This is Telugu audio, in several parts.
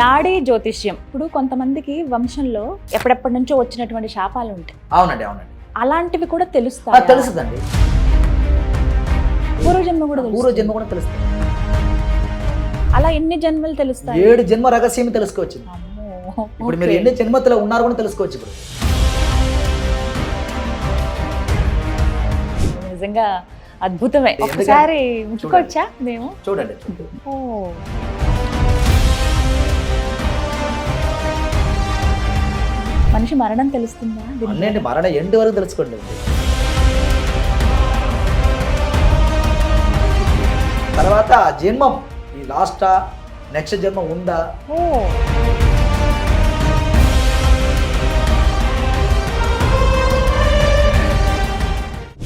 నాడీ జ్యోతిష్యం. ఇప్పుడు కొంతమందికి వంశంలో ఎప్పుడెప్పటి నుంచో వచ్చినటువంటి శాపాలు ఉంటాయి. అవునండి అవునండి. అలాంటివి కూడా తెలుస్తాయి? తెలుస్తుందండి. పూర్వజన్మ కూడా పూర్వ తెలుస్తుంది. జన్మ కూడా తెలుస్తుంది. అలా ఎన్ని జన్మలు తెలుస్తాయి? ఏడు జన్మ రహస్యం తెలుసుకోవచ్చు. ఇప్పుడు మీరు. ఎన్ని జన్మతిలో ఉన్నారు కూడా తెలుసుకోవచ్చు ఇప్పుడు. నిజంగా అద్భుతమే. ఒకసారి ముట్టుకోవచ్చా మేము? చూడండి చూడండి. ఓ. మనిషి మరణం తెలుస్తుందా? దీని అన్నింటి మరణ ఎండు వరకు తెలుసుకోండి. తర్వాత జన్మం. ఈ లాస్టా నెక్స్ట్ జన్మ ఉందా? ఓ.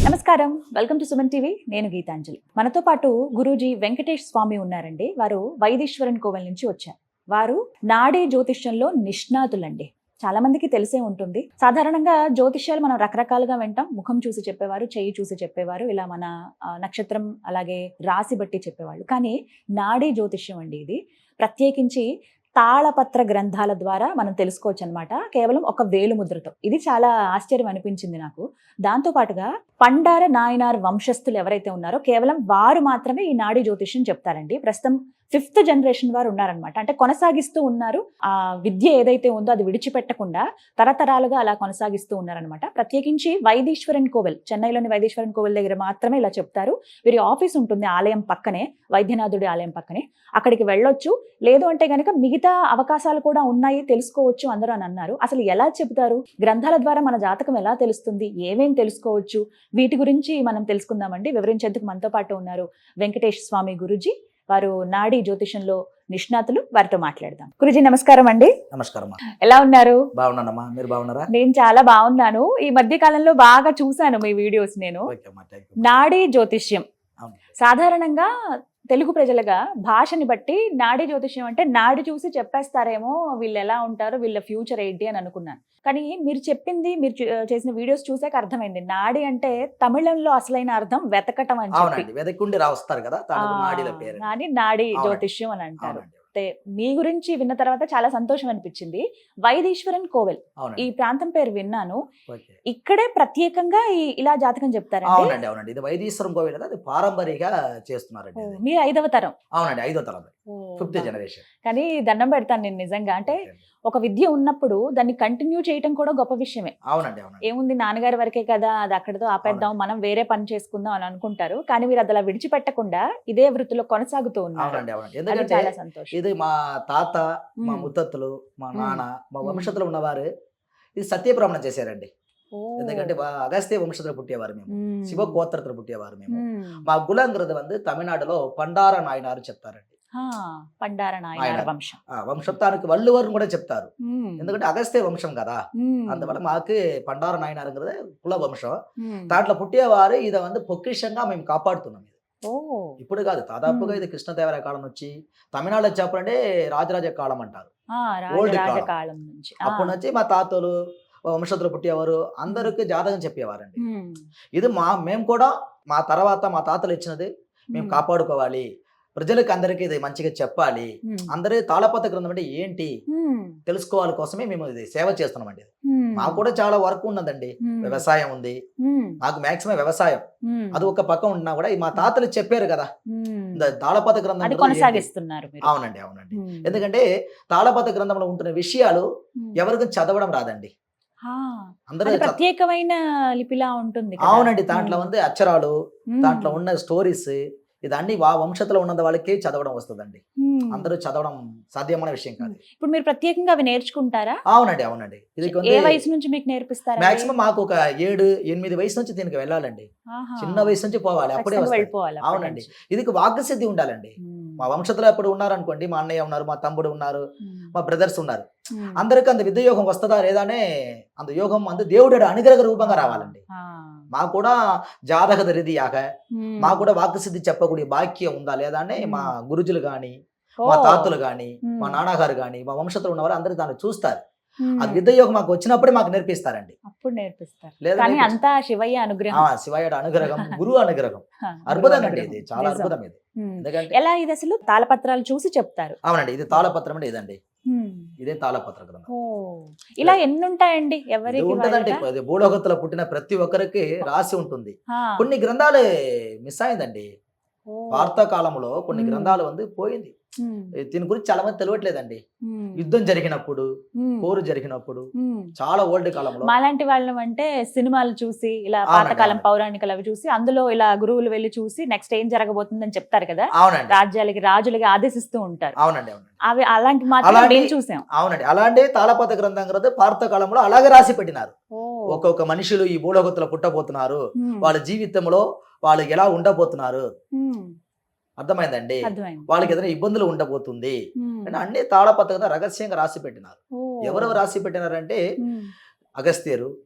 నమస్కారం. వెల్కమ్ టు సుమన్ టీవీ నేను గీతాంజలి. మనతో పాటు గురూజీ వెంకటేష్ స్వామి ఉన్నారండి. వారు వైదీశ్వరన్ కోవెల్ నుంచి వచ్చారు. వారు నాడీ జ్యోతిష్యంలో నిష్ణాతులండి. చాలా మందికి తెలిసే ఉంటుంది. సాధారణంగా జ్యోతిష్యాలు మనం రకరకాలుగా వింటాం. ముఖం చూసి చెప్పేవారు చెయ్యి చూసి చెప్పేవారు ఇలా మన నక్షత్రం అలాగే రాశి బట్టి చెప్పేవాళ్ళు. కానీ నాడీ జ్యోతిష్యం అండి ఇది. ప్రత్యేకించి తాళపత్ర గ్రంథాల ద్వారా మనం తెలుసుకోవచ్చు అనమాట కేవలం ఒక వేలు ముద్రతో ఇది చాలా ఆశ్చర్యం అనిపించింది నాకు. దాంతో పాటుగా పండార నాయనార్ వంశస్థులు ఎవరైతే ఉన్నారో కేవలం వారు మాత్రమే ఈ నాడీ జ్యోతిష్యం చెప్తారండి. ప్రస్తుతం ఫిఫ్త్ జనరేషన్ వారు ఉన్నారనమాట అంటే కొనసాగిస్తూ ఉన్నారు. ఆ విద్య ఏదైతే ఉందో అది విడిచిపెట్టకుండా తరతరాలుగా అలా కొనసాగిస్తూ ఉన్నారనమాట ప్రత్యేకించి వైదీశ్వరన్ కోవెల్ చెన్నైలోని వైదీశ్వరన్ కోవెల్ దగ్గర మాత్రమే ఇలా చెప్తారు. వీరి ఆఫీస్ ఉంటుంది ఆలయం పక్కనే వైద్యనాథుడి ఆలయం పక్కనే. అక్కడికి వెళ్ళొచ్చు. లేదు అంటే కనుక మిగతా అవకాశాలు కూడా ఉన్నాయి తెలుసుకోవచ్చు అందరూ అని అన్నారు. అసలు ఎలా చెబుతారు? గ్రంథాల ద్వారా మన జాతకం ఎలా తెలుస్తుంది? ఏమేం తెలుసుకోవచ్చు? వీటి గురించి మనం తెలుసుకుందామండి. వివరించేందుకు మనతో పాటు ఉన్నారు వెంకటేష్ స్వామి గురుజీ. వారు నాడీ జ్యోతిషంలో నిష్ణాతులు. వారితో మాట్లాడదాం. గురుజీ నమస్కారం అండి. నమస్కారం ఎలా ఉన్నారు? బాగున్నానమ్మా. మీరు బాగున్నారా? నేను చాలా బాగున్నాను. ఈ మధ్య కాలంలో బాగా చూశాను మీ వీడియోస్ నేను. నాడీ జ్యోతిష్యం. సాధారణంగా తెలుగు ప్రజలుగా భాషని బట్టి నాడీ జ్యోతిష్యం అంటే నాడి చూసి చెప్పేస్తారేమో వీళ్ళు ఎలా ఉంటారు వీళ్ళ ఫ్యూచర్ ఏంటి అని అనుకున్నాను. కానీ మీరు చెప్పింది మీరు చేసిన వీడియోస్ చూసాక అర్థమైంది. నాడి అంటే తమిళంలో అసలైన అర్థం వెతకటం అని చెప్పి. అవునండి. వెదకుండి రా వస్తారు కదా నాడి. జ్యోతిష్యం అని అంటారు. అయితే మీ గురించి విన్న తర్వాత చాలా సంతోషం అనిపించింది. వైదీశ్వరన్ కోవెల్. ఈ ప్రాంతం పేరు విన్నాను. ఇక్కడే ప్రత్యేకంగా ఈ- ఇలా జాతకం చెప్తారండి? అవునండి అవునండి. ఇది వైదీశ్వరం కోవిల్ అది పారంపరిగా చేస్తున్నారండి. మీరు ఐదవ తరం. అవునండి ఐదో తరం. ఫిఫ్త్ జనరేషన్ కానీ దండం పెడతాను నేను నిజంగా అంటే ఒక విద్య ఉన్నప్పుడు దాన్ని కంటిన్యూ చేయటం కూడా గొప్ప విషయమే అవునండి అవునండి ఏముంది నాన్నగారి వరకే కదా అది అక్కడితో ఆపేద్దాం మనం వేరే పని చేసుకుందాం అని అనుకుంటారు కానీ మీరు అది అలా విడిచిపెట్టకుండా ఇదే వృత్తిలో కొనసాగుతూ ఉన్నారు అవునండి అవునండి అది ఎందుకంటే చాలా సంతోషం ఇది మా తాత మా మ్మ్. ముత్తత్తులు మా మ్మ్. నాన్న మా మ్మ్. వంశతులు ఉన్నవారు ఇది సత్యప్రమణం చేశారండి ఓ. ఎందుకంటే వా- అగస్త్య వంశతులు పుట్టేవారు మేము మ్మ్. శివ గోత్రతులు పుట్టేవారు మేము మ్మ్. మా కులంగ్రద வந்து తమిళనాడులో పండార నాయనారు చెప్తారండి వంశత్వానికి వంశం. కూడా చెప్తారు. ఎందుకంటే అగస్తే వంశం కదా. అందువల్ల మాకు పండార నాయనారుங்கிறது కుల వంశం. దాంట్లో పుట్టేవారు ఇద వంద పొక్కిషంగా మేము కాపాడుతున్నాం ఇప్పుడు కాదు దాదాపుగా ఇది కృష్ణదేవరాయ కాలం నుంచి తమిళనాడులో చెప్పాలంటే రాజరాజ కాలం అంటారు. ఓల్డ్ నుంచి. అప్పటి నుంచి మా తాతలు వంశతులు పుట్టేవారు అందరికీ జాతకం చెప్పేవారండి. ఇది మా మేము కూడా మా తర్వాత మా తాతలు ఇచ్చినది మేము. కాపాడుకోవాలి. ప్రజలకు అందరికీ ఇది మంచిగా చెప్పాలి. అందరి తాళపత్ర గ్రంథం అంటే ఏంటి? తెలుసుకోవాలి కోసమే మేము ఇది సేవ చేస్తున్నాం అండి మాకు కూడా చాలా వర్క్ ఉన్నదండి. వ్యవసాయం ఉంది. మాకు మాక్సిమం వ్యవసాయం. అది ఒక పక్క ఉన్నా కూడా మా తాతలు చెప్పారు కదా. తాళపత గ్రంథం కొనసాగిస్తున్నారు అవునండి అవునండి. ఎందుకంటే తాళపత గ్రంథంలో ఉంటున్న విషయాలు ఎవరికి చదవడం రాదండి. అందరూ ప్రత్యేకమైన లిపిలా ఉంటుంది అవునండి దాంట్లో ఉంది అక్షరాలు దాంట్లో ఉన్న స్టోరీస్ ఇదన్నీ వా వంశతులో ఉన్న వాళ్ళకి చదవడం వస్తుందండి. అందరూ చదవడం సాధ్యమైన విషయం కాదు. ఇప్పుడు మీరు ప్రత్యేకంగా అవి నేర్చుకుంటారా? అవునండి అవునండి. ఇది ఏ వయసు నుంచి మీకు నేర్పిస్తారా మాక్సిమం మాకు ఒక ఏడు ఎనిమిది వయసు నుంచి దీనికి వెళ్ళాలండి. చిన్న వయసు నుంచి పోవాలి అప్పుడే అవునండి. ఇది వాక్ సిద్ధి ఉండాలండి. మా వంశతులు ఎప్పుడు ఉన్నారనుకోండి మా అన్నయ్య ఉన్నారు మా తమ్ముడు ఉన్నారు. మా బ్రదర్స్ ఉన్నారు. అందరికి అంత విద్య యోగం వస్తుందా లేదానే అంత యోగం అంత దేవుడు అనుగ్రహ రూపంగా రావాలండి. మా కూడా జాతక దరిదియాక మా కూడా వాక్సిద్ధి చెప్పకూడి బాక్యం ఉందా లేదానే మా గురుజులు కానీ మా తాతలు కానీ మా నాన్నగారు కానీ మా వంశంలో ఉన్నవారు అందరూ దాన్ని చూస్తారు. ఆ విద్య యోగం మాకు వచ్చినప్పుడే మాకు నేర్పిస్తారండి. అప్పుడు నేర్పిస్తారు. అంతా శివయ్య అనుగ్రహం. శివయ్య అనుగ్రహం గురువు అనుగ్రహం. అద్భుతం అండి ఇది చాలా అద్భుతం ఇది. ఎలా ఇది అసలు? తాళపత్రాలు చూసి చెప్తారు. అవునండి ఇది తాళపత్రం అండి ఇదండి. ఇదే తాళపత్ర గ్రంథం. ఇలా ఎన్ని ఉంటాయండి ఎవరికి ఉంటదంటే భూలోకత్తులో పుట్టిన ప్రతి ఒక్కరికి రాసి ఉంటుంది. కొన్ని గ్రంథాలు మిస్ అయిందండి. వార్తాకాలంలో కొన్ని గ్రంథాలు వంది పోయింది. దీని గురించి చాలా మంది తెలియట్లేదండి యుద్ధం జరిగినప్పుడు పోరు జరిగినప్పుడు చాలా ఓల్డ్ కాలంలో అలాంటి వాళ్ళం అంటే సినిమాలు చూసి ఇలా పాతకాలం పౌరాణికలు అవి చూసి అందులో ఇలా గురువులు వెళ్ళి చూసి నెక్స్ట్ ఏం జరగబోతుందని చెప్తారు కదా? అవునండి. రాజ్యాలకి రాజులకి ఆదేశిస్తూ ఉంటారు. అవునండి అవి అలాంటి మాత్రం చూసాం. అవునండి. అలాంటి తాళపాత గ్రంథం గ్రంథ పార్త కాలంలో అలాగే రాసి పెట్టినారు. ఒక్కొక్క మనుషులు ఈ భూలోకత్తులు పుట్టబోతున్నారు. వాళ్ళ జీవితంలో వాళ్ళు ఎలా ఉండబోతున్నారు? అర్థమైందండి అర్థమైంది వాళ్ళకి ఏదైనా ఇబ్బందులు ఉండబోతుంది. అని అన్ని తాళపత్ర రహస్యంగా రాసి పెట్టినారు. ఎవరెవరు రాసి పెట్టినారంటే. అగస్త్యరు.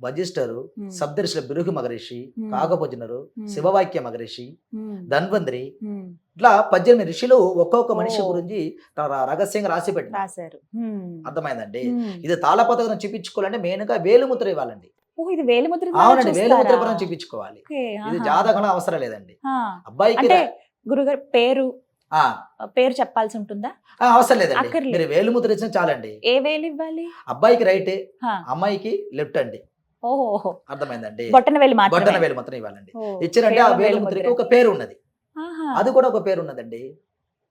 వజిష్ఠరు ఉమ్. సప్తర్షుల బిరుగు మగరిషి. కాకభజనరు. శివవాక్య మగరిషి ఉమ్. ధన్వంతరి. ఇట్లా పద్దెనిమిది ఋషులు ఒక్కొక్క మనిషి. గురించి రహస్యంగా రాసి ఉమ్. అర్థమైందండి. ఇది తాళపత్రం చూపించుకోవాలంటే మెయిన్గా వేలుముద్ర ఇవ్వాలండి ఇది వేలిముద్ర ద్వారా అవునండి వేలుముద్ర చూస్తారా? పరం చూపించుకోవాలి ఇది. జాతకం అవసరం లేదండి. అబ్బాయికి అంటే గురుగారు పేరు? పేరు చెప్పాల్సి ఉంటుందా? అవసరం లేదండి. మీరు వేలుముద్ర ఇచ్చిన చాలండి. ఏ వేలు ఇవ్వాలి? అబ్బాయికి రైట్. అమ్మాయికి లెఫ్ట్ అండి. అర్థమైందండి? బొట్టన వేలు బొట్టన వేలు మాత్రం ఇవ్వాలండి. ఇచ్చారంటే ఆ వేలుముద్రకి వేలిముద్ర. ఒక పేరు ఉన్నది. అది కూడా ఒక పేరు ఉన్నదండి.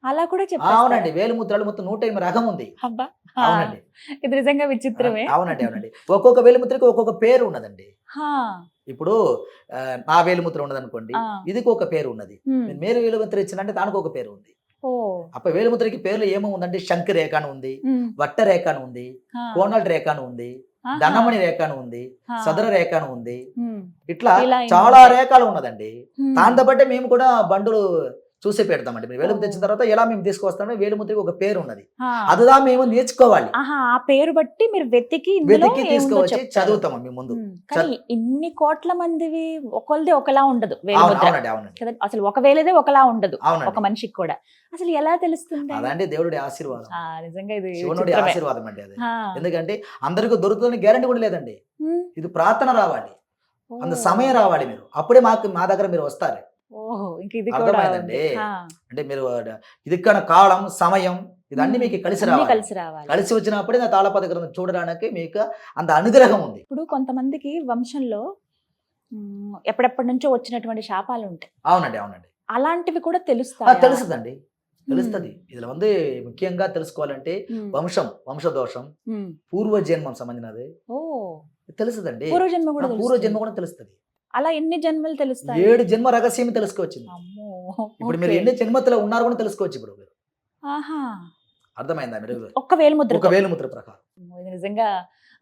అలా కూడా చెప్పారు అవునండి. వేలుముద్రలు మొత్తం నూట ఎనిమిది రకం ఉంది. అవునండి. ఇది నిజంగా విచిత్రమే. అవునండి అవునండి. ఒక్కొక్క వేలుముద్రకి ఒక్కొక్క పేరు ఉన్నదండి. ఇప్పుడు నా వేలుముద్ర ఉన్నది అనుకోండి. ఇదికి ఒక పేరు ఉన్నది. నేను మేలు వేలుముద్ర ఇచ్చిందంటే దానికి ఒక పేరు ఉంది అప్ప వేలుముద్రకి పేర్లు ఏమో ఉందంటే శంఖ రేఖ అని ఉంది. వట్ట రేఖ అని ఉంది. కోనల్ రేఖ అని ఉంది. ధనమణి రేఖ అని ఉంది. సదర రేఖ అని ఉంది. ఇట్లా చాలా. రేఖలు ఉన్నదండి. దాంతో బట్టే మేము కూడా బండులు చూసి పెడతామండి మేము. వేలుముద్ర ఓ. తెచ్చిన తర్వాత ఎలా మేము తీసుకొస్తామో వేలుముద్రకి ఒక పేరు ఉన్నది. అదిదా మేము నేర్చుకోవాలి. ఆ పేరు బట్టి మీరు వెతికి వెతికి తీసుకువచ్చి చెప్తారు. చదువుతాం మేము ముందు. ఇన్ని కోట్ల మందివి ఒకళ్ళది ఒకలా ఉండదు అసలు ఒక వేలేదే ఒకలా ఉండదు ఒక మనిషికి కూడా. అసలు ఎలా తెలుస్తుంది అదండి దేవుడి ఆశీర్వాదం. నిజంగా ఇది శివనుడి. ఆశీర్వాదం అండి అది. ఎందుకంటే అందరికీ దొరుకుతుందని గ్యారంటీ కూడా లేదండి. ఇది ప్రార్థన రావాలి. అంత సమయం రావాలి మీరు. అప్పుడే మాకు మా దగ్గర మీరు వస్తారు. ఓహో! ఇది అంటే మీరు ఇది కాలం సమయం ఇదన్నీ మీకు కలిసి రావాలి. కలిసి రావాలి. కలిసి వచ్చినప్పుడే నా తాళపద గ్రంథం చూడడానికి మీకు అంత అనుగ్రహం ఉంది. ఇప్పుడు కొంతమందికి వంశంలో ఎప్పుడెప్పటి నుంచో వచ్చినటువంటి శాపాలు ఉంటాయి. అవునండి అవునండి. అలాంటివి కూడా తెలుస్తా తెలుస్తుందండి. తెలుస్తుంది. ఇదిలో వంద ముఖ్యంగా తెలుసుకోవాలంటే వంశం వంశదోషం పూర్వజన్మం సంబంధించినది తెలుస్తుందండి. పూర్వజన్మ కూడా పూర్వజన్మ కూడా తెలుస్తుంది. అలా ఎన్ని జన్మలు తెలుస్తాయి? ఏడు జన్మ రహస్యం తెలుసుకోవచ్చింది. ఇప్పుడు మీరు. ఎన్ని జన్మతలో ఉన్నారు కూడా తెలుసుకోవచ్చు ఇప్పుడు మీరు. ఆహా. అర్థమైందా మీరు? ఒక్క వేలుముద్ర ఒక వేలుముద్ర ప్రకారం. ఇది నిజంగా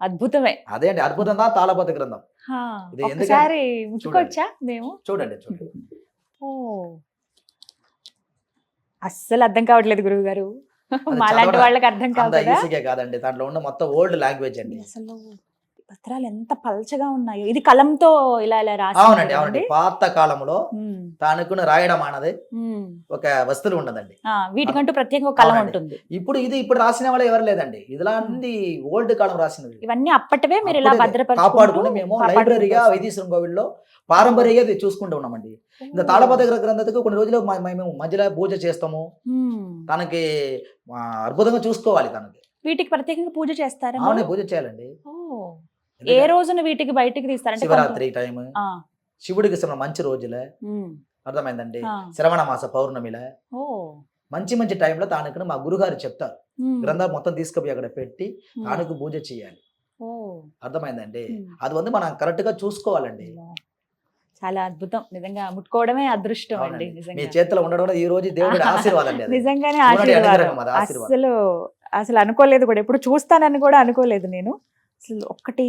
అద్భుతమే. అదే అండి అద్భుతంగా తాళపద గ్రంథం. ఇది ముట్టుకోవచ్చా మేము? చూడండి చూడండి. ఓ. అస్సలు అర్థం కావట్లేదు గురువు గారు మాలాంటి వాళ్ళకి అర్థం కాదు. కాదండి దాంట్లో ఉన్న మొత్తం ఓల్డ్ లాంగ్వేజ్ అండి. అసలు పత్రాలు ఎంత పల్చగా ఉన్నాయో. ఇది కలంతో ఇలా ఇలా రాసి అవునండి అవునండి. పాత కాలంలో తానుకున్న రాయడం అన్నది. ఒక వస్తువులు ఉండదండి. వీటికంటూ ప్రత్యేక కలం. ఉంటుంది. ఇప్పుడు ఇది ఇప్పుడు రాసిన వాళ్ళు ఎవరు లేదండి. ఇదిలాంటి ఓల్డ్ కాలం రాసినది ఇవన్నీ అప్పటివే మీరు ఇలా అప్పుడే భద్రపరుచుకుంటూ కాపాడుకుని మేము లైబ్రరీగా. వైదీశ్వరం కోవిల్లో పారంపర్యంగా చూసుకుంటూ ఉన్నామండి. ఇంకా తాళపద గ్రంథకు కొన్ని రోజులు మేము మధ్యలో పూజ చేస్తాము. తనకి అద్భుతంగా చూసుకోవాలి తనకి. వీటికి ప్రత్యేకంగా పూజ చేస్తారా అవునే? పూజ చేయాలండి. ఏ రోజున వీటికి బయటికి తీస్తారంటే శివరాత్రి టైం శివుడికి ఇష్టమైన మంచి రోజులే. అర్థమైందండి. శ్రవణ మాస పౌర్ణమిలే మంచి మంచి టైంలో తానికి మా గురుగారు చెప్తారు. గ్రంథాలు మొత్తం తీసుకుపోయి అక్కడ పెట్టి. తానుకు పూజ చేయాలి అర్థమైందండి. అది వంది మనం కరెక్ట్గా చూసుకోవాలండి. చాలా అద్భుతం నిజంగా ముట్టుకోవడమే అదృష్టం అండి. మీ చేతిలో ఉండడం కూడా ఈ రోజు దేవుడి ఆశీర్వాదం. నిజంగానే ఆశీర్వాదం. అసలు అసలు అనుకోలేదు కూడా ఎప్పుడు చూస్తానని కూడా అనుకోలేదు నేను అసలు ఒక్కటి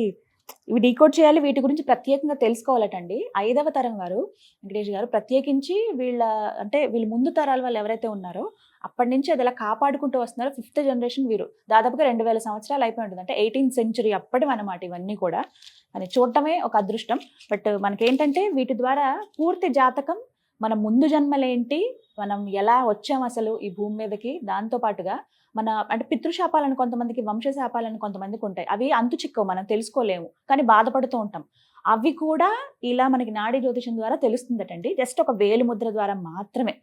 ఇవి డీకోడ్ చేయాలి వీటి గురించి ప్రత్యేకంగా తెలుసుకోవాలటండి. ఐదవ తరం వారు వెంకటేష్ గారు ప్రత్యేకించి వీళ్ళ అంటే వీళ్ళ ముందు తరాల వాళ్ళు ఎవరైతే ఉన్నారో అప్పటి నుంచి అది ఎలా కాపాడుకుంటూ వస్తున్నారో ఫిఫ్త్ జనరేషన్ వీరు. దాదాపుగా రెండు వేల సంవత్సరాలు అయిపోయి ఉంటుంది అంటే ఎయిటీన్త్ సెంచురీ అప్పటి అనమాట ఇవన్నీ కూడా. అని చూడటమే ఒక అదృష్టం. బట్ మనకేంటంటే వీటి ద్వారా పూర్తి జాతకం మన ముందు జన్మలేంటి మనం ఎలా వచ్చాం అసలు ఈ భూమి మీదకి? దాంతో పాటుగా మన అంటే పితృశాపాలను కొంతమందికి వంశశాపాలను కొంతమందికి ఉంటాయి. అవి అంతు చిక్కవు మనం తెలుసుకోలేము. కానీ బాధపడుతూ ఉంటాం. అవి కూడా ఇలా మనకి నాడీ జ్యోతిషం ద్వారా తెలుస్తుందటండి. జస్ట్ ఒక వేలు ముద్ర ద్వారా మాత్రమే.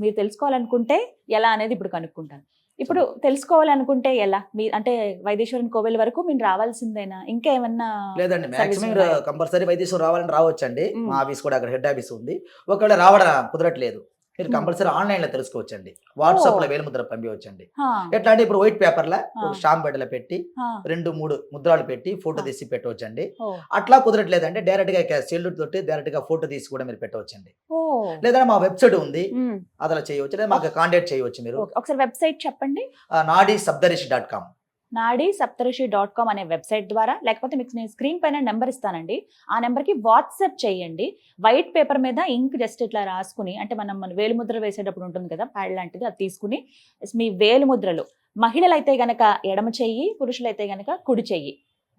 మీరు తెలుసుకోవాలనుకుంటే ఎలా అనేది ఇప్పుడు కనుక్కుంటాను. ఇప్పుడు తెలుసుకోవాలనుకుంటే ఎలా? మీ అంటే వైదేశ్వరన్ కోవెల్ వరకు మీరు రావాల్సిందేనా? ఇంకా ఏమన్నా లేదండి మాక్సిమం? కంపల్సరీ వైద్యశ్వరం రావాలని రావచ్చండి. మా ఆఫీస్ కూడా అక్కడ హెడ్ ఆఫీస్ ఉంది. ఒకవేళ రావడం కుదరట్లేదు. మీరు మ్మ్. కంపల్సరీ ఆన్లైన్లో తెలుసుకోవచ్చండి. వాట్సాప్లో వేలుముద్ర పంపించండి హా, ఎట్లా అంటే ఇప్పుడు వైట్ పేపర్ లా. స్టాంప్ బెడ్డలో పెట్టి రెండు మూడు ముద్రాలు పెట్టి ఫోటో. తీసి పెట్టవచ్చండి. అట్లా కుదరట్లేదంటే డైరెక్ట్గా సెల్యూట్ తోటి డైరెక్ట్గా ఫోటో తీసి కూడా మీరు పెట్టవచ్చండి. లేదా మా వెబ్సైట్ ఉంది. అదలా చేయవచ్చు. లేదా మాకు కాంటాక్ట్ చేయవచ్చు మీరు. ఒకసారి వెబ్సైట్ చెప్పండి. నాడి సబ్దరిషి డాట్ కామ్. నాడీ సప్తఋషి డాట్ కామ్ అనే వెబ్సైట్ ద్వారా లేకపోతే మీకు నేను స్క్రీన్ పైన నెంబర్ ఇస్తానండి. ఆ నెంబర్కి వాట్సాప్ చేయండి. వైట్ పేపర్ మీద ఇంక్ జస్ట్ ఇట్లా రాసుకుని అంటే మనం మన వేలుముద్ర వేసేటప్పుడు ఉంటుంది కదా ప్యాడ్ లాంటిది అది తీసుకుని మీ వేలుముద్రలు మహిళలైతే గనక ఎడమ చెయ్యి పురుషులైతే గనక కుడి చెయ్యి.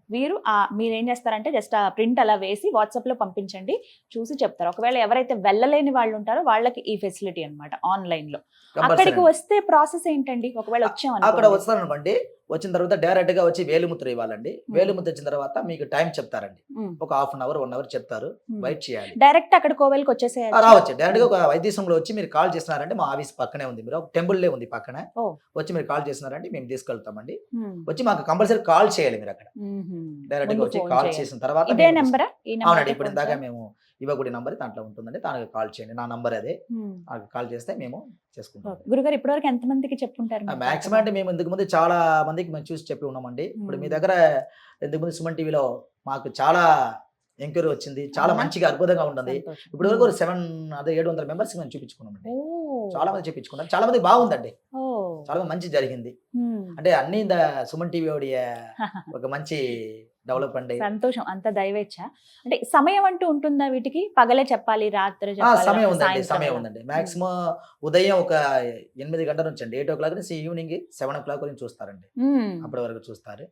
వీరు ఆ మీరు ఏం చేస్తారంటే జస్ట్ ఆ ప్రింట్ అలా వేసి వాట్సాప్లో పంపించండి చూసి చెప్తారు. ఒకవేళ ఎవరైతే వెళ్ళలేని వాళ్ళు ఉంటారో వాళ్ళకి ఈ ఫెసిలిటీ అనమాట ఆన్లైన్లో. అక్కడికి వస్తే ప్రాసెస్ ఏంటండి? ఒకవేళ వచ్చాం అక్కడ. వస్తారనుకోండి వచ్చిన తర్వాత డైరెక్ట్గా వచ్చి వేలిముద్ర ఇవ్వాలండి. వేలిముద్ర ఇచ్చిన తర్వాత మీకు టైం చెప్తారండి. ఒక half an hour one hour చెప్తారు. వెయిట్ చేయాలి. డైరెక్ట్ అక్కడ కోవెల్కి ఆ, వచ్చేసేయాలి రావచ్చు. డైరెక్ట్గా ఒక వైద్యసంలో వచ్చి మీరు కాల్ చేస్తున్నారంటే మా ఆఫీస్ పక్కనే ఉంది. మీరు ఒక టెంపుల్ లే ఉంది పక్కన. వచ్చి మీరు కాల్ చేస్తున్నారంటే మేము తీసుకెళ్తామండి. వచ్చి మాకు కంపల్సరీ కాల్ చేయాలి మీరు అక్కడ. డైరెక్ట్గా వచ్చి కాల్ చేసిన తర్వాత అవునండి. ఇప్పుడు ఇందాక? మేము ఇవ్వకూడని నంబర్ దాంట్లో ఉంటుందండి దానికి కాల్ చేయండి నా నంబర్ అదే కాల్ చేస్తే మేము చేసుకుంటాం. గురుగారు ఇప్పటివరకు ఎంత మందికి చెప్పుంటారు? మాక్సిమం అంటే మేము ఇంతకు ముందు చాలా మందికి మేము చూసి చెప్పి ఉన్నామండి ఇప్పుడు మీ. దగ్గర ఇంతకు ముందు సుమన్ టీవీలో మాకు చాలా ఎంక్వైరీ వచ్చింది చాలా? మంచిగా అద్భుతంగా ఉంటుంది. ఇప్పుడు వరకు సెవెన్ అదే ఏడు వందల మెంబర్స్ మేము చూపించుకున్నామండి. చాలా మంది చూపించుకున్నాం చాలా మంది బాగుందండి. చాలా మంచి జరిగింది. అంటే అన్ని సుమన్ టీవీ ఒక మంచి డెవలప్మెంట్ సంతోషం అంత దైవేచ్ఛ. అంటే సమయం అంటూ ఉంటుందా వీటికి? పగలే చెప్పాలి రాత్రి సమయం ఉందండి సమయం? ఉందండి. మాక్సిమం ఉదయం ఒక ఎనిమిది గంటల నుంచి అండి ఎయిట్ ఓ క్లాక్ నుంచి ఈవినింగ్ సెవెన్ ఓ క్లాక్ నుంచి చూస్తారండి. అప్పటి వరకు చూస్తారు.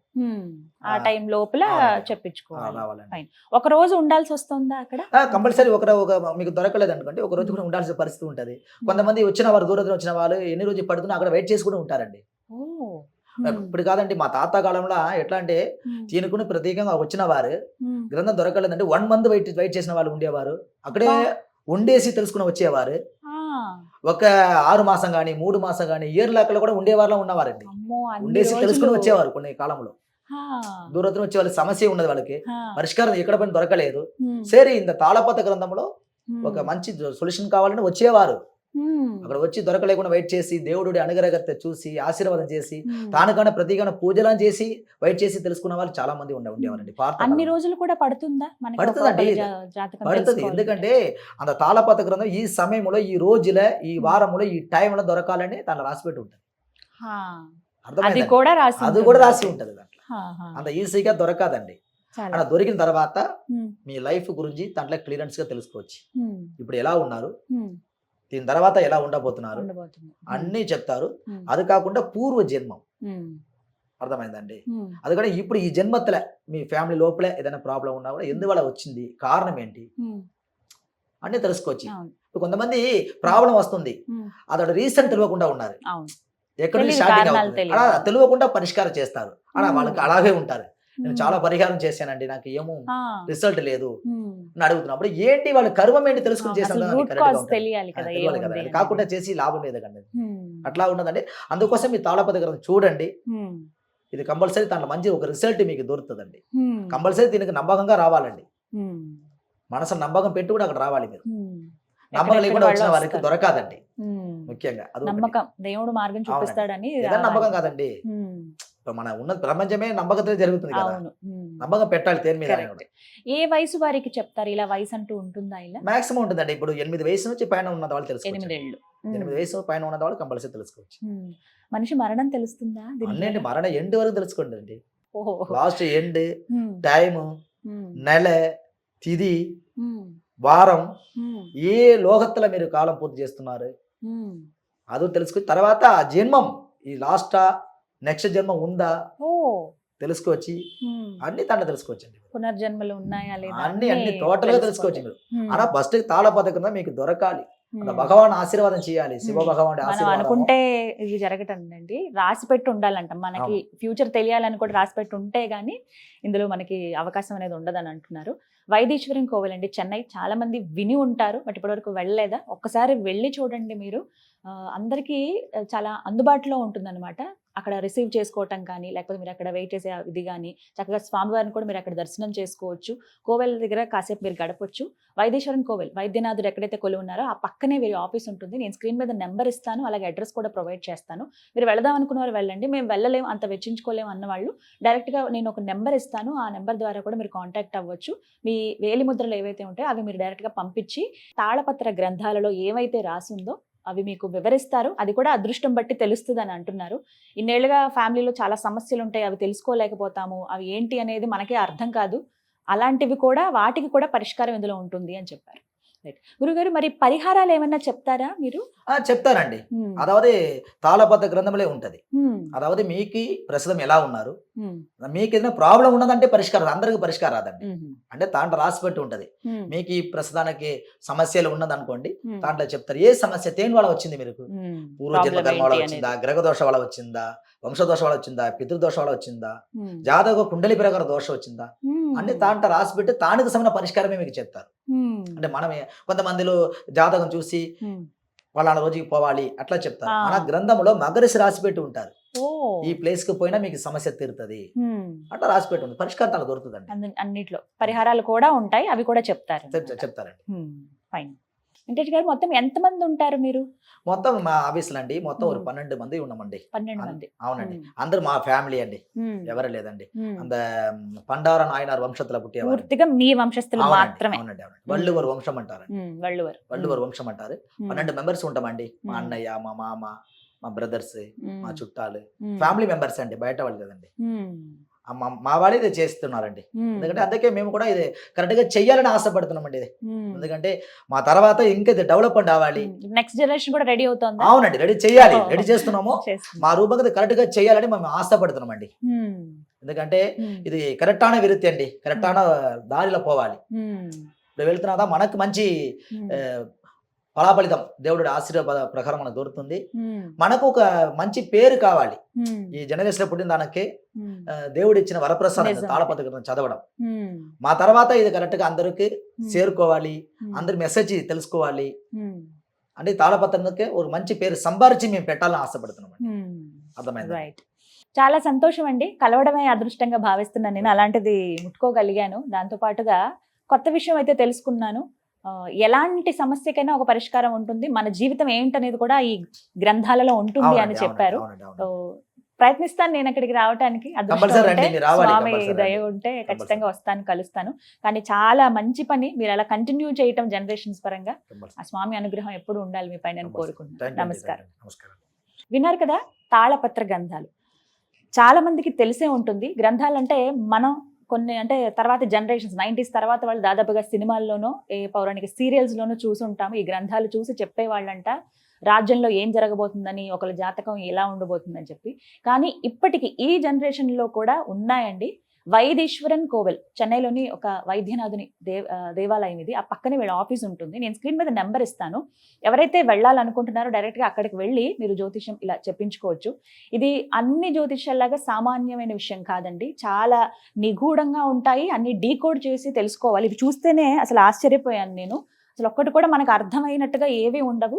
ఆ టైం లోపల చెప్పించుకోవాలి. ఒక రోజు ఉండాల్సి వస్తుందా అక్కడ? కంపల్సరీ ఒక ఒక మీకు దొరకలేదు అనుకోండి ఒక రోజు కూడా ఉండాల్సిన పరిస్థితి ఉంటుంది. కొంతమంది వచ్చిన వారు దూరం వచ్చిన వాళ్ళు ఎన్ని రోజులు పడుతున్నా అక్కడ వెయిట్ చేసి కూడా ఉంటారండి. ఇప్పుడు కాదండి మా తాత కాలంలో ఎట్లా అంటే. తీనుకుని ప్రత్యేకంగా వచ్చిన వారు. గ్రంథం దొరకలేదంటే వన్ మంత్ వెయిట్ వెయిట్ చేసిన వాళ్ళు ఉండేవారు అక్కడే. ఉండేసి తెలుసుకుని వచ్చేవారు. ఒక ఆరు మాసం కానీ మూడు మాసం కానీ ఇయర్ లెక్కలు కూడా ఉండేవారిలో ఉన్నవారండి ఉండేసి తెలుసుకుని. వచ్చేవారు కొన్ని కాలంలో. దూరత్వం వచ్చే వాళ్ళకి సమస్య ఉన్నది వాళ్ళకి. పరిష్కారం ఎక్కడ పని దొరకలేదు. సరే ఇంత తాళపత గ్రంథంలో. ఒక మంచి సొల్యూషన్ కావాలని వచ్చేవారు. అక్కడ వచ్చి దొరకలేకుండా వెయిట్ చేసి దేవుడి అనుగ్రహత చూసి ఆశీర్వాదం చేసి. తానుగానే ప్రతిగానే పూజలను చేసి వెయిట్ చేసి తెలుసుకున్న వాళ్ళు చాలా మంది ఉండే ఉండేవారండి అన్ని. రోజులు కూడా పడుతుందా పడుతుందండి. పడుతుంది? ఎందుకంటే అంత తాళపత గ్రంథం ఈ సమయంలో ఈ రోజుల ఈ వారంలో ఈ టైంలో దొరకాలని దాంట్లో రాసిపెట్టి ఉంటుంది. అది కూడా రాసి అది ఉంటుంది. కూడా రాసి ఉంటుంది దాంట్లో. అంత ఈజీగా దొరకదండి. అలా దొరికిన తర్వాత. మీ లైఫ్ గురించి దాంట్లో క్లియరెన్స్గా తెలుసుకోవచ్చు. ఇప్పుడు ఎలా ఉన్నారు. దీని తర్వాత ఎలా ఉండబోతున్నారు. అన్నీ చెప్తారు. అది కాకుండా పూర్వ జన్మం. అర్థమైందండి. అది కూడా ఇప్పుడు ఈ జన్మత్తులే మీ ఫ్యామిలీ లోపలే ఏదైనా ప్రాబ్లం ఉన్నా కూడా ఎందువల్ల వచ్చింది? కారణం ఏంటి. అన్నీ తెలుసుకోవచ్చు. కొంతమంది ప్రాబ్లం వస్తుంది. అదొక రీజన్ తెలియకుండా అవును. ఎక్కడ స్టార్టింగ్ తెలియకుండా పరిష్కారం చేస్తారు. అలా. వాళ్ళకి అలాగే ఉంటారు. నేను. చాలా పరిహారం చేశానండి నాకు ఏమో. రిజల్ట్ లేదు. అని అడుగుతున్నప్పుడు ఏంటి వాళ్ళ కర్మం ఏంటి తెలుసుకుని తెలియాలి కదా కాకుండా చేసి లాభం లేదు కండి. అట్లా ఉన్నదండి అందుకోసం మీ తాళపతి గ్రంథం చూడండి. ఇది కంపల్సరీ దాంట్లో మంచి ఒక రిజల్ట్ మీకు దొరుకుతుందండి. కంపల్సరీ దీనికి నమ్మకంగా రావాలండి. మనసు నమ్మకం పెట్టి కూడా అక్కడ రావాలి మీరు మ్మ్. నమ్మకం లేకుండా వచ్చిన వారికి. దొరకదండి. ముఖ్యంగా అది నమ్మకం దేవుడు మార్గం చూపిస్తాడని. నమ్మకం కాదండి మన ఉన్న ప్రపంచమే నమ్మకంతో జరుగుతుంది కదా అవును. నమ్మకం పెట్టాలి దేని మీద Correct. ఏ వయసు వారికి చెప్తారు ఇలా వయసు అంటూ ఉంటుందా ఇలా మాక్సిమం ఉంటుందండి ఇప్పుడు ఎనిమిది వయసు నుంచి పైన ఉన్న వాళ్ళు తెలుసుకోవచ్చు ఎనిమిదేళ్ళు. ఎనిమిది వయసు పైన ఉన్న వాళ్ళు కంపల్సరీ తెలుసుకోవచ్చు. మనిషి మరణం తెలుస్తుందా దీని అన్నింటి ద్వారా? మరణ ఎండ్ వరకు తెలుసుకోండి అండి ఓహో. Last end. టైము. నెల తిది. వారం. ఏ లోకత్తులో మీరు కాలం పూర్తి చేస్తున్నారు మ్మ్. అదో తెలుసుకుని తర్వాత ఆ జన్మం ఈ లాస్టా నెక్స్ట్ జన్మం ఉందా? ఓ. తెలుసుకోవచ్చు. అన్ని దాంట్లో తెలుసుకోవచ్చండి. పునర్జన్మలు ఉన్నాయా లేదా అన్ని అన్ని టోటల్గా తెలుసుకోవచ్చు మీరు. అలా ఫస్ట్ తాళపథకం మీకు దొరకాలి. భగవాన్ ఆశీర్వాదం చేయాలి శివ. భగవాన్ అనుకుంటే ఇది జరగటండి రాసి పెట్టి ఉండాలంట. మనకి ఫ్యూచర్ తెలియాలని కూడా రాసి పెట్టి ఉంటే గానీ ఇందులో మనకి అవకాశం అనేది ఉండదని అంటున్నారు. వైదీశ్వరం కోవిల్ అండి చెన్నై చాలా మంది విని ఉంటారు బట్ ఇప్పటివరకు వెళ్ళలేదా? ఒక్కసారి వెళ్ళి చూడండి మీరు. అందరికీ చాలా అందుబాటులో ఉంటుందన్నమాట. అక్కడ రిసీవ్ చేసుకోవటం కానీ లేకపోతే మీరు అక్కడ వెయిట్ చేసే ఇది కానీ చక్కగా స్వామివారిని కూడా మీరు అక్కడ దర్శనం చేసుకోవచ్చు. కోవెల దగ్గర కాసేపు మీరు గడపచ్చు. వైదేశ్వరం కోవెల్ వైద్యనాథుడు ఎక్కడైతే కొలు ఉన్నారో ఆ పక్కనే వీరి ఆఫీస్ ఉంటుంది. నేను స్క్రీన్ మీద నెంబర్ ఇస్తాను అలాగే అడ్రస్ కూడా ప్రొవైడ్ చేస్తాను. మీరు వెళదాం అనుకున్న వారు వెళ్ళండి. మేము వెళ్ళలేము అంత వెచ్చించుకోలేము అన్న వాళ్ళు డైరెక్ట్గా నేను ఒక నెంబర్ ఇస్తాను. ఆ నెంబర్ ద్వారా కూడా మీరు కాంటాక్ట్ అవ్వచ్చు. మీ వేలి ముద్రలు ఏవైతే ఉంటాయో అవి మీరు డైరెక్ట్గా పంపించి తాళపత్ర గ్రంథాలలో ఏవైతే రాసిందో అవి మీకు వివరిస్తారు. అది కూడా అదృష్టం బట్టి తెలుస్తుంది అని అంటున్నారు. ఇన్నేళ్ళుగా ఫ్యామిలీలో చాలా సమస్యలు ఉంటాయి అవి తెలుసుకోలేకపోతాము. అవి ఏంటి అనేది మనకే అర్థం కాదు. అలాంటివి కూడా వాటికి కూడా పరిష్కారం ఇందులో ఉంటుంది అని చెప్పారు. గురుగారు మరి పరిహారాలు ఏమన్నా చెప్తారా మీరు చెప్తానండి హ్మ్. అదావది తాళపత్ర గ్రంథంలో ఉంటది హ్మ్. అదావది మీకు ప్రస్తుతం ఎలా ఉన్నారు హ్మ్. మీకు ఏదైనా ప్రాబ్లం ఉన్నదంటే పరిష్కారం అందరికి పరిష్కారం రాదండి. అంటే దాంట్లో రాసి పెట్టి ఉంటది. మీకు ఈ ప్రస్తుతానికి సమస్యలు ఉన్నదనుకోండి. దాంట్లో చెప్తారు ఏ సమస్య దేని వల్ల వచ్చింది మీకు హ్మ్. పూర్వజన్మ కర్మ ఏంటి వచ్చిందా గ్రహ దోష వల్ల వచ్చిందా వంశదోష వల్ల వచ్చిందా పితృదోష వల్ల వచ్చిందా. జాతక కుండలి ప్రకారం దోషం వచ్చిందా. అంటే దాంట్లో రాసి పెట్టి దానికి సంబంధ పరిష్కారమే మీకు చెప్తారు. అంటే మనమే కొంతమందిలో జాతకం చూసి. వాళ్ళ రోజుకి పోవాలి అట్లా చెప్తారు. మన గ్రంథంలో మగరిసి రాసి పెట్టి ఉంటారు. ఈ ప్లేస్కి పోయినా మీకు సమస్య తీరుతుంది. అట్లా రాసి పెట్టి ఉంది పరిష్కారం అలా దొరుకుతుందండి. అన్ని- అన్నిట్లో. పరిహారాలు కూడా ఉంటాయి అవి కూడా చెప్తారు చెప్- చెప్తారండి. ఫైన్. వెంకటేష్ గారు మొత్తం ఎంతమంది ఉంటారు మీరు? మొత్తం మా ఆఫీస్లో అండి మొత్తం ఒక పన్నెండు మంది ఉన్నామండి. పన్నెండు మంది. అవునండి. అందరు మా ఫ్యామిలీ అండి. ఎవరు లేదండి. అంత పండార నాయనారు వంశத்துல పుట్టేవారు. పూర్తిగా మీ వంశస్థులు మాత్రమే. అవునండి అవునండి. వళ్ళువరు వంశం అంటారు వల్లువరు. వళ్ళువరు వంశం అంటారు. పన్నెండు మెంబర్స్ ఉంటామండి. మా అన్నయ్య మా మామ మా బ్రదర్స్ మా చుట్టాలు. ఫ్యామిలీ మెంబర్స్ అండి బయట వాళ్ళు కదండి. మా- వాళ్ళు ఇది చేస్తున్నారండి. ఎందుకంటే అందుకే మేము కూడా ఇది కరెక్ట్గా చెయ్యాలని ఆశపడుతున్నామండి ఇది. ఎందుకంటే మా తర్వాత ఇంకా ఇది డెవలప్మెంట్ అవ్వాలి నెక్స్ట్ జనరేషన్ కూడా రెడీ అవుతుందా అవునండి రెడీ చేయాలి. రెడీ చేస్తున్నాము. మా రూపకత కరెక్ట్గా చేయాలని మేము ఆశపడుతున్నామండి. ఎందుకంటే. ఇది కరెక్ట్ అనే విరుతి అండి కరెక్ట్ అన దారిలో పోవాలి. ఇప్పుడు వెళ్తున్నదా మనకు మంచి ఫలాఫలితం దేవుడి ఆశీర్వాద ప్రకారం మనకు దొరుకుతుంది. మనకు ఒక మంచి పేరు కావాలి. ఈ జనరేషన్లో పుట్టిన దానికి దేవుడు ఇచ్చిన వరప్రసాదం. తాళపత్రికను చదవడం. మా తర్వాత ఇది కరెక్ట్గా అందరికి. చేరుకోవాలి. అందరి మెసేజ్ తెలుసుకోవాలి. అంటే ఈ తాళపత్రానికి ఒక మంచి పేరు సంపాదించి మేము పెట్టాలని ఆశపడుతున్నాం. అర్థమైంది రైట్ చాలా సంతోషం అండి కలవడమే అదృష్టంగా భావిస్తున్నాను నేను అలాంటిది ముట్టుకోగలిగాను దాంతో పాటుగా కొత్త విషయం అయితే తెలుసుకున్నాను ఎలాంటి సమస్యకైనా ఒక పరిష్కారం ఉంటుంది. మన జీవితం ఏంటనేది కూడా ఈ గ్రంథాలలో ఉంటుంది అని చెప్పారు. ప్రయత్నిస్తాను నేను అక్కడికి రావడానికి స్వామి దయ. ఉంటే ఖచ్చితంగా. వస్తాను కలుస్తాను. కానీ చాలా మంచి పని మీరు అలా కంటిన్యూ చేయటం జనరేషన్స్ పరంగా. ఆ స్వామి అనుగ్రహం ఎప్పుడు ఉండాలి మీ పైన. కోరుకుంటున్నాను. నమస్కారం. విన్నారు కదా తాళపత్ర గ్రంథాలు. చాలా మందికి తెలిసే ఉంటుంది. గ్రంథాలు అంటే మనం కొన్ని అంటే తర్వాత జనరేషన్స్ నైంటీస్ తర్వాత వాళ్ళు దాదాపుగా సినిమాల్లోనో ఏ పౌరాణిక సీరియల్స్లోనో చూసుంటాము. ఈ గ్రంథాలు చూసి చెప్పేవాళ్ళంట రాజ్యంలో ఏం జరగబోతుందని ఒకళ్ళ జాతకం ఎలా ఉండబోతుందని చెప్పి. కానీ ఇప్పటికి ఈ జనరేషన్లో కూడా ఉన్నాయండి. వైదీశ్వరన్ కోవెల్ చెన్నైలోని ఒక వైద్యనాథుని దేవ దేవాలయం ఇది. ఆ పక్కనే వీళ్ళ ఆఫీస్ ఉంటుంది. నేను స్క్రీన్ మీద నెంబర్ ఇస్తాను. ఎవరైతే వెళ్ళాలనుకుంటున్నారో డైరెక్ట్గా అక్కడికి వెళ్ళి మీరు జ్యోతిష్యం ఇలా చెప్పించుకోవచ్చు. ఇది అన్ని జ్యోతిష్యాల్లాగా సామాన్యమైన విషయం కాదండి. చాలా నిగూఢంగా ఉంటాయి. అన్ని డీకోడ్ చేసి తెలుసుకోవాలి. ఇవి చూస్తేనే అసలు ఆశ్చర్యపోయాను నేను. అసలు ఒక్కటి కూడా మనకు అర్థమైనట్టుగా ఏవి ఉండవు.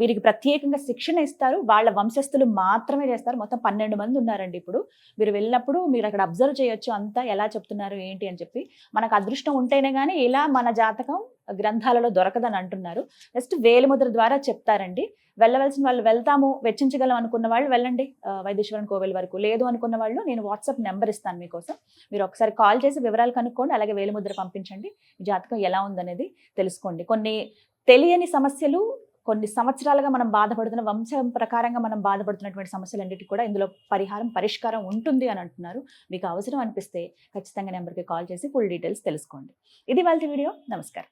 వీరికి ప్రత్యేకంగా శిక్షణ ఇస్తారు. వాళ్ళ వంశస్థులు మాత్రమే చేస్తారు. మొత్తం పన్నెండు మంది ఉన్నారండి ఇప్పుడు. మీరు వెళ్ళినప్పుడు మీరు అక్కడ అబ్జర్వ్ చేయొచ్చు అంతా ఎలా చెప్తున్నారు ఏంటి అని చెప్పి. మనకు అదృష్టం ఉంటేనే కానీ ఇలా మన జాతకం గ్రంథాలలో దొరకదని అంటున్నారు. జస్ట్ వేలిముద్ర ద్వారా చెప్తారండి. వెళ్ళవలసిన వాళ్ళు వెళ్తాము వెచ్చించగలం అనుకున్న వాళ్ళు వెళ్ళండి వైదేశ్వరన్ కోవెల్ వరకు. లేదు అనుకున్న వాళ్ళు నేను వాట్సాప్ నెంబర్ ఇస్తాను మీకోసం. మీరు ఒకసారి కాల్ చేసి వివరాలు కనుక్కోండి అలాగే వేలిముద్ర పంపించండి. జాతకం ఎలా ఉందనేది తెలుసుకోండి. కొన్ని తెలియని సమస్యలు కొన్ని సంవత్సరాలుగా మనం బాధపడుతున్న వంశం ప్రకారంగా మనం బాధపడుతున్నటువంటి సమస్యలన్నిటికీ కూడా ఇందులో పరిహారం పరిష్కారం ఉంటుంది అని అంటున్నారు. మీకు అవసరం అనిపిస్తే ఖచ్చితంగా నెంబర్కి కాల్ చేసి ఫుల్ డీటెయిల్స్ తెలుసుకోండి. ఇది వాళ్ళ వీడియో. నమస్కారం.